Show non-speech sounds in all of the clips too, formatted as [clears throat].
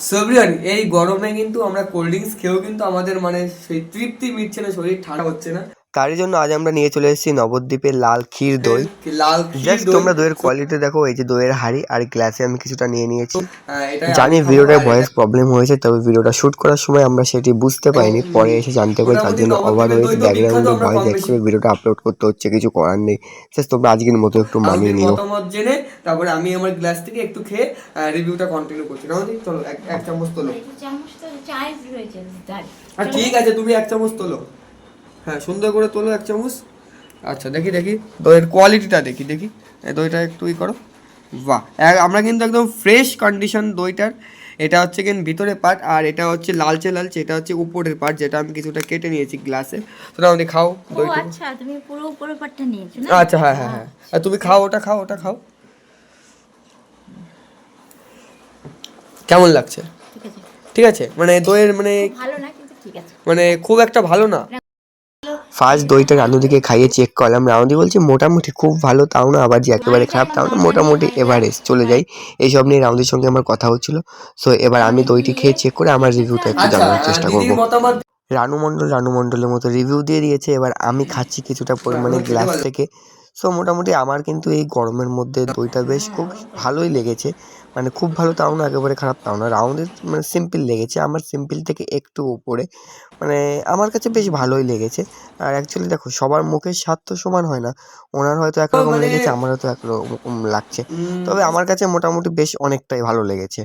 সবরিয়ান, এই গরমে কিন্তু আমরা কোল্ড ড্রিঙ্কস খেয়েও কিন্তু আমাদের মানে সেই তৃপ্তি মিটছে না, শরীর ঠান্ডা হচ্ছে না। তারই জন্য আজ আমরা নিয়ে চলে এসেছি নবদ্বীপের লাল ক্ষীর দই। লাল জাস্ট তোমরা দইয়ের কোয়ালিটি দেখো এই যে দইয়ের হাড়ি আর গ্লাসে আমি কিছুটা নিয়ে নিয়েছি। হ্যাঁ, জানি ভিডিওটার ভয়েস প্রবলেম হয়েছে তবে ভিডিওটা শুট করার সময় আমরা সেটি বুঝতে পারিনি পরে এসে জানতে পারি তার জন্য ওভার তো ব্যাকগ্রাউন্ডে ভয়েস কম ভিডিওটা আপলোড করতে হচ্ছে কিছু করার নেই। জাস্ট তোমরা আজকের মতো একটু মানিয়ে নিও। মতামত জেনে তারপরে আমি আমার গ্লাস থেকে একটু খেয়ে রিভিউটা কন্টিনিউ করছি। না চলো এক- চামচ তোলো। চামচ তো চাই রয়েছে তার আর ঠিক আছে তুমি এক চামচ তোলো। হ্যাঁ সুন্দর করে তোলো এক চামচ। আচ্ছা দেখি দেখি। দইয়ের কোয়ালিটিটা দেখি দেখি। দইটা একটু ই করো। বাহ আমরা কিন্তু একদম ফ্রেশ কন্ডিশন দইটার। এটা হচ্ছে কিন্তু ভিতরে পার্ট আর এটা হচ্ছে লালচে লালচে এটা হচ্ছে উপরের পার্ট যেটা আমি কিছুটা কেটে নিয়েছি গ্লাসে তো আমাদের খাও দইটা। আচ্ছা তুমি পুরো উপরের পাটটা নিয়েছো না? আচ্ছা হ্যাঁ হ্যাঁ হ্যাঁ। আর তুমি খাও ওটা খাও ওটা খাও। কেমন লাগছে? ঠিক আছে। ঠিক আছে? মানে দইয়ের মানে ভালো না কিন্তু ঠিক আছে। মানে খুব একটা ভালো না। ফার্স্ট দইটা রানুদিকে খাইয়ে চেক করলাম। রানুদি বলছে মোটামুটি খুব ভালো তাও না আবার যে একেবারে খারাপ তাও না মোটামুটি এভারেজ চলে যাই এইসব নিয়ে রানুদির সঙ্গে আমার কথা হচ্ছিল। সো এবার আমি দইটি খেয়ে চেক করে আমার রিভিউটা একটু জানানোর জানার চেষ্টা করব। রানু মণ্ডল রানু মণ্ডলের মতো রিভিউ দিয়ে দিয়েছে। এবার আমি খাচ্ছি কিছুটা পরিমাণে গ্লাস থেকে। সো মোটামুটি আমার কিন্তু এই গরমের মধ্যে দইটা বেশ খুব ভালোই লেগেছে। মানে খুব ভালো তাও না একেবারে খারাপ তাও না। রাউন্ডের মানে সিম্পল লেগেছে আমার সিম্পল থেকে একটু উপরে। মানে আমার কাছে বেশ ভালোই লেগেছে। আর অ্যাকচুয়ালি দেখো সবার মুখের স্বাদ তো সমান হয় না। ওনার হয়তো একরকম মানে- লেগেছে আমার হয়তো একরকম লাগছে। তবে আমার কাছে মোটামুটি বেশ অনেকটাই ভালো লেগেছে।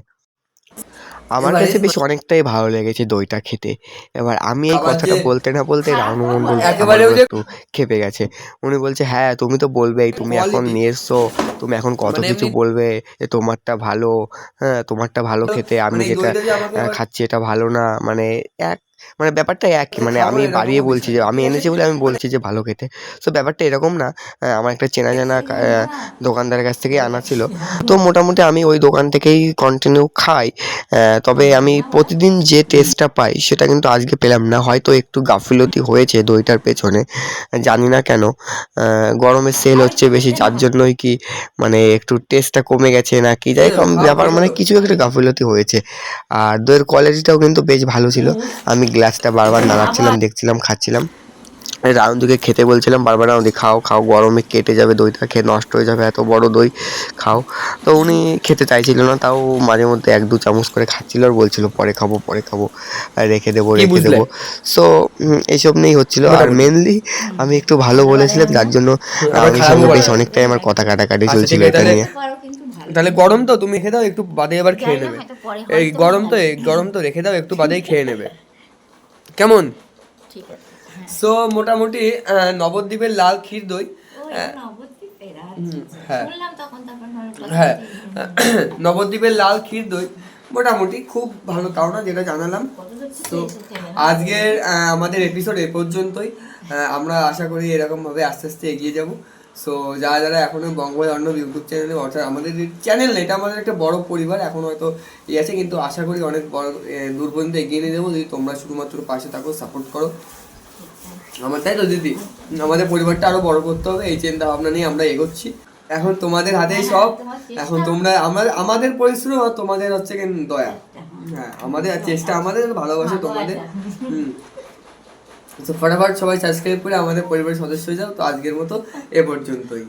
আমার কাছে বেশ অনেকটাই ভালো লেগেছে দইটা খেতে। এবার আমি এই কথাটা বলতে না বলতে রানু মণ্ডল একটু খেপে গেছে। উনি বলছে হ্যাঁ তুমি তো বলবেই তুমি এখন নিয়ে এসছো তুমি এখন কত মানে কিছু বলবে যে তোমারটা ভালো হ্যাঁ তোমারটা ভালো খেতে আমি মানে যেটা খাচ্ছি এটা ভালো না। মানে এক মানে ব্যাপারটা একই মানে আমি বাড়িয়ে বলছি যে আমি এনেছি বলে আমি বলছি যে ভালো খেতে। সো ব্যাপারটা এরকম না আমার একটা চেনা জানা দোকানদারের কাছ থেকেই আনা ছিল। তো মোটামুটি আমি ওই দোকান থেকেই কন্টিনিউ খাই। তবে আমি প্রতিদিন যে টেস্টটা পাই সেটা কিন্তু আজকে পেলাম না। হয়তো একটু গাফিলতি হয়েছে দইটার পেছনে জানি না কেন। গরমে সেল হচ্ছে বেশি যার জন্যই কি মানে একটু টেস্টটা কমে গেছে না কি? যাই ব্যাপার মানে কিছু একটা গাফিলতি হয়েছে। আর দইয়ের কোয়ালিটিটাও কিন্তু বেশ ভালো ছিল। আমি গ্লাসটা বারবার নাড়াচ্ছিলাম দেখছিলাম খাচ্ছিলাম। রাউন্দিকে খেতে বলছিলাম বারবার রাউন্দি খাও খাও গরমে কেটে যাবে দইটা খেয়ে নষ্ট হয়ে যাবে এত বড় দই খাও। তো উনি খেতে চাইছিল না তাও মাঝে মধ্যে এক দু চামচ করে খাচ্ছিল আর বলছিল পরে খাব পরে খাব। রেখে দেবো রেখে দেবো। সো এইসব নিয়েই হচ্ছিল। আর মেনলি আমি একটু ভালো বলেছিলাম যার জন্য রাউন্দির সঙ্গে বেশ অনেকটাই আমার কথা কাটাকাটি আচ্ছা, চলছিল এটা তাহলে- নিয়ে। তাহলে গরম তো তুমি রেখে দাও একটু বাদে এবার খেয়ে নেবে। এই গরম তো এই গরম তো রেখে দাও একটু বাদেই খেয়ে নেবে। কেমন। সো মোটামুটি নবদ্বীপের লাল ক্ষীর দই হ্যাঁ। হ্যাঁ। [clears throat] নবদ্বীপের লাল ক্ষীর দই মোটামুটি খুব ভালো তাও না যেটা জানালাম। তো আজকের আমাদের এপিসোড এ পর্যন্তই। আমরা আশা করি এরকমভাবে আস্তে আস্তে এগিয়ে যাব। সো যারা যারা এখনও বঙ্গবয় অর্ণব ইউটিউব চ্যানেলে অর্থাৎ আমাদের চ্যানেল এটা আমাদের একটা বড় পরিবার এখন হয়তো ইয়ে আছে কিন্তু আশা করি অনেক বড় দূর পর্যন্ত এগিয়ে নিয়ে যাব। যদি তোমরা শুধুমাত্র পাশে থাকো সাপোর্ট করো। আমার তাই তো দিদি? আমাদের পরিবারটা আরও বড় করতে হবে এই চিন্তা ভাবনা নিয়ে আমরা এগোচ্ছি। এখন তোমাদের হাতেই সব। এখন তোমরা আমাদের আমাদের পরিশ্রম আর তোমাদের হচ্ছে দয়া। হ্যাঁ আমাদের চেষ্টা আমাদের ভালোবাসা। তোমাদের। হুম। তো ফটাফট সবাই সাবস্ক্রাইব করে আমাদের পরিবারের সদস্য হয়ে যাও। তো আজকের মতো এ পর্যন্তই।